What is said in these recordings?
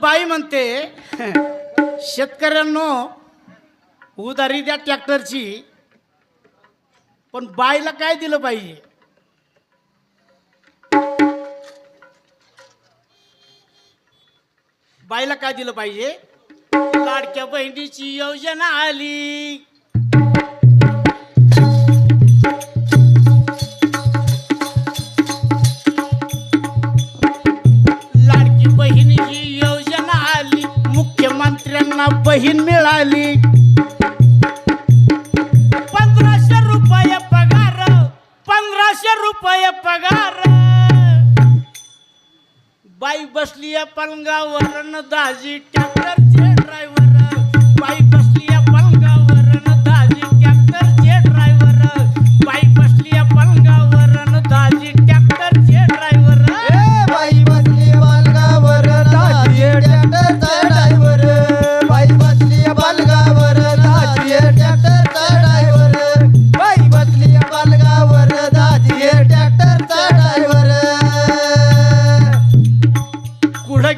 बाई म्हणते शेतकऱ्यांनो उधारी द्या ट्रॅक्टरची पण बाईला काय दिलं पाहिजे? बाईला काय दिलं पाहिजे? लाडक्या बहिणीची योजना आली. बहीण मिळाली. पंधराशे रुपये पगार पंधराशे रुपये पगार. बाई बसली या पलंगावर दाजी ट्रॅक्टरचे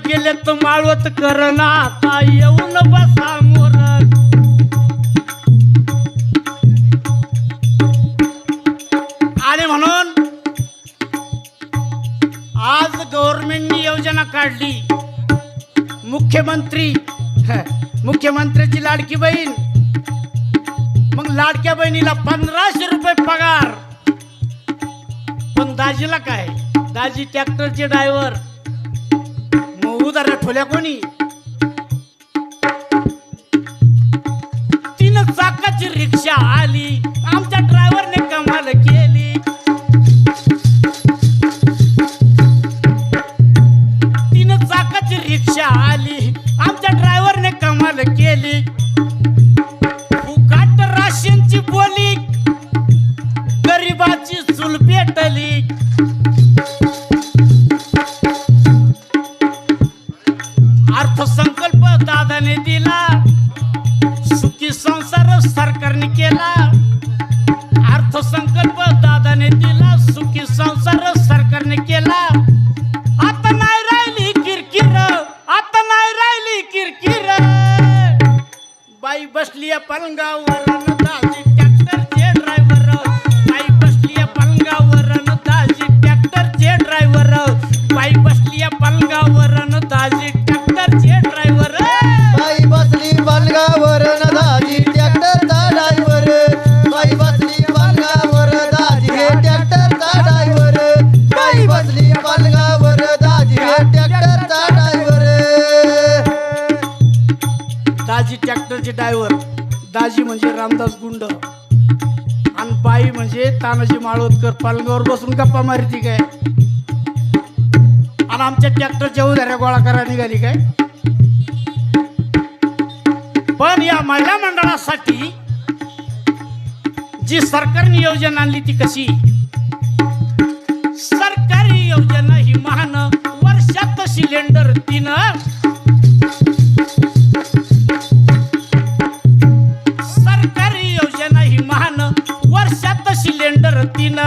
केले तर माळवत करणा आता येऊन बसा मोर. आणि म्हणून. आज गव्हर्नमेंटनी योजना काढली. मुख्यमंत्री मुख्यमंत्र्याची लाडकी बहीण. मग लाडक्या बहिणीला पंधराशे रुपये पगार. पण दाजीला काय? दाजी ट्रॅक्टरचे ड्रायव्हर मग ठोल्या कोणी? तीन चाकाची रिक्षा आली. अर्थसंकल्प दादाने दिला. सुखी संसार सरकारने केला. अर्थसंकल्प दादाने दिला. सुखी संसार सरकारने केला. आता नाही राहिली किरकिर. आता नाही राहिली किरकिर. बाई बसली पलंगावर. म्हणजे डायव्हर दाजी म्हणजे रामदास गुंड आणि बाई म्हणजे तानाजी माळवतकर. पालगावर बसून गप्पा मारती काय? आणि आमच्या ट्रॅक्टरच्या उधाऱ्या गोळा करा निघाली काय? पण या महिला मंडळासाठी जी सरकारने योजना आणली ती कशी? सरकारी योजना ही महान वर्षात सिलेंडर तीन डरतीना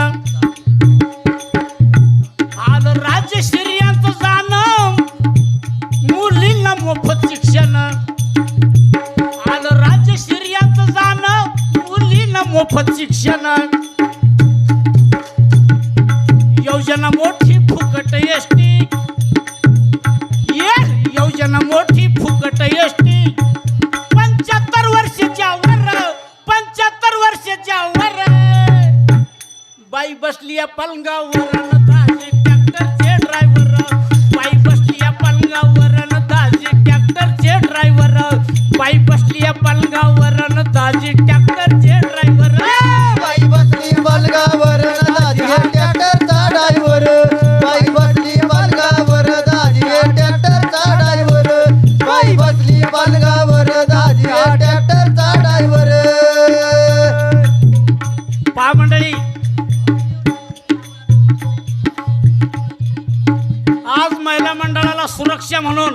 महिला मंडळाला सुरक्षा म्हणून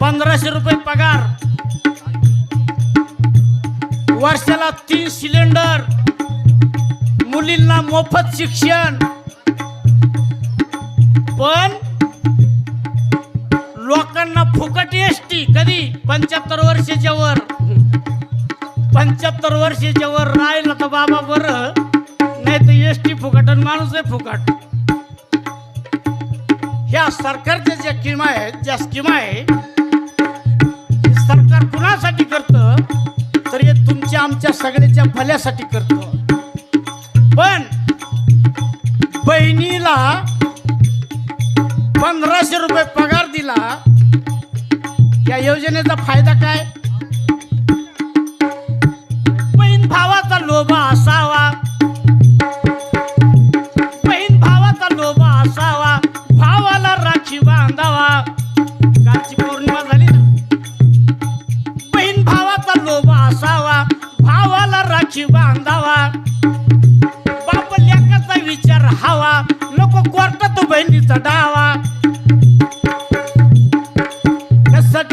पंधराशे रुपये पगार. वर्षाला तीन सिलेंडर मुलींना मोफत शिक्षण. पण लोकांना फुकट एसटी कधी? पंच्याहत्तर वर्षाच्या वर. पंच्याहत्तर वर्षाच्या वर राहिलं तर बाबा बरं. नाही तर एस टी फुकट आणि माणूस आहे फुकट. सरकारच्या ज्या स्कीमा आहेत ज्या स्कीमा आहे सरकार कुणासाठी करतं? तर हे तुमच्या आमच्या सगळ्याच्या भल्यासाठी करतं. पण बहिणीला पंधराशे रुपये पगार दिला या योजनेचा फायदा काय?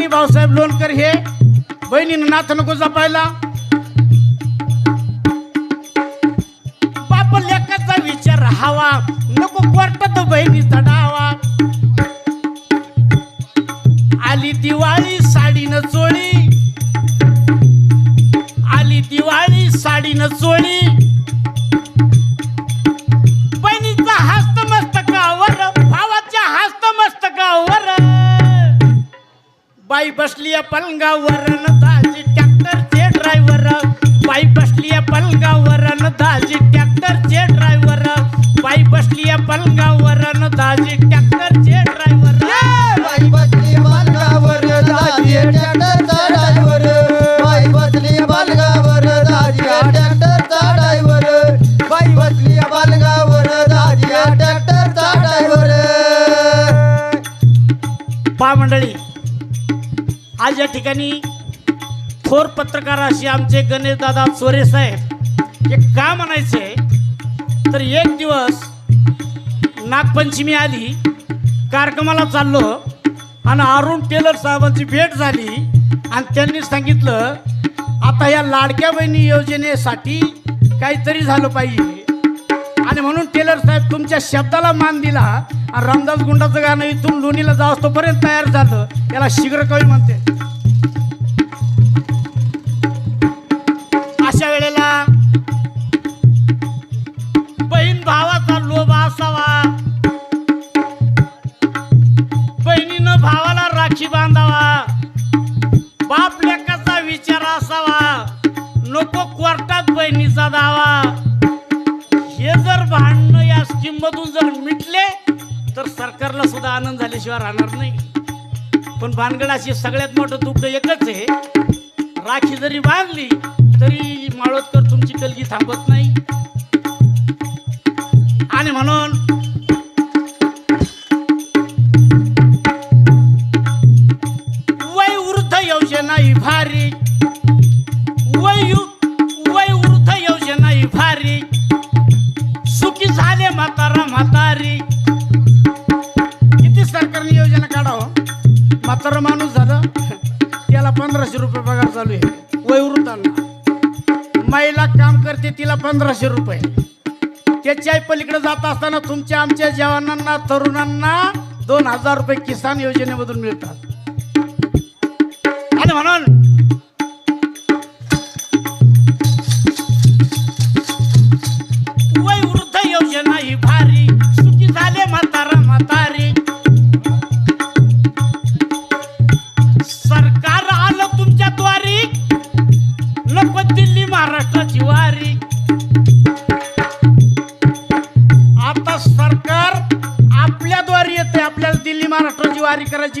भाऊसाहेब लोणकर हे बहिणीनं नाथ नको जपायला. बाप लेखाचा विचार हवा नको कोर्टात बहिणीचा डावा आली दिवाळी साडीनं चोळी. आली दिवाळी साडीनं चोळी. बाई बसली पलंगावर न दाजी ट्रॅक्टरचे ड्रायव्हर बाई बसली पलंगावर न दाजी ट्रॅक्टरचे ड्रायव्हर बाई बसली या पलंगावर न दाजी ट्रॅक्टरचे आज या ठिकाणी थोर पत्रकार असे आमचे गणेशदादा चोरे साहेब हे का म्हणायचे तर एक दिवस नागपंचमी आली कार्यक्रमाला चाललो आणि अरुण टेलर साहेबांची भेट झाली आणि त्यांनी सांगितलं आता या लाडक्या बहिणी योजनेसाठी काहीतरी झालं पाहिजे. आणि म्हणून टेलर साहेब तुमच्या शब्दाला मान दिला. आणि रामदास गुंडाचं गाणं इथून लोणीला जाऊ तोपर्यंत तयार झालं. याला शीघ्र कवी म्हणते. अशा वेळेला बहीण भावाचा लोभ असावा. बहिणीनं भावाला राखी बांधावा. बाप लेखाचा विचार असावा. नको कोर्टात बहिणीचा दावा. स्कीम जर मिटले तर सरकारला सुद्धा आनंद झाल्याशिवाय राहणार नाही. पण भानगडाशी सगळ्यात मोठं दुःख एकच आहे. राखी जरी बांधली तरी माळोदकर तुमची कलगी थांबत नाही. आणि म्हणून पंधराशे रुपये. त्याच्या पलीकडे जात असताना तुमच्या आमच्या जवानांना तरुणांना दोन हजार रुपये किसान योजनेमधून मिळतात. आणि म्हणून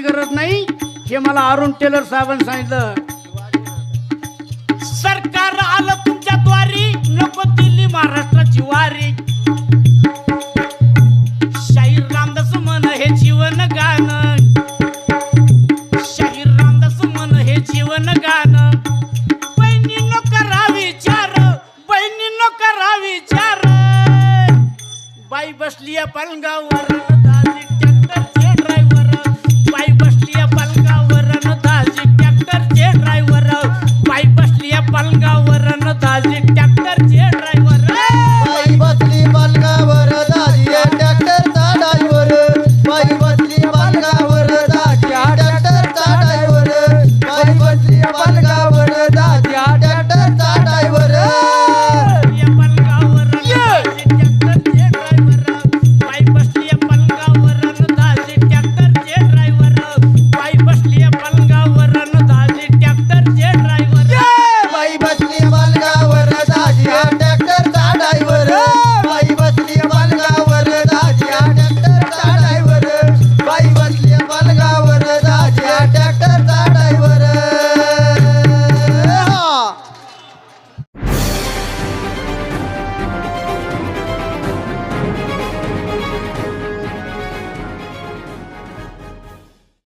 गरज नाही. हे मला अरुण टेलर साहेबांनी सांगितलं.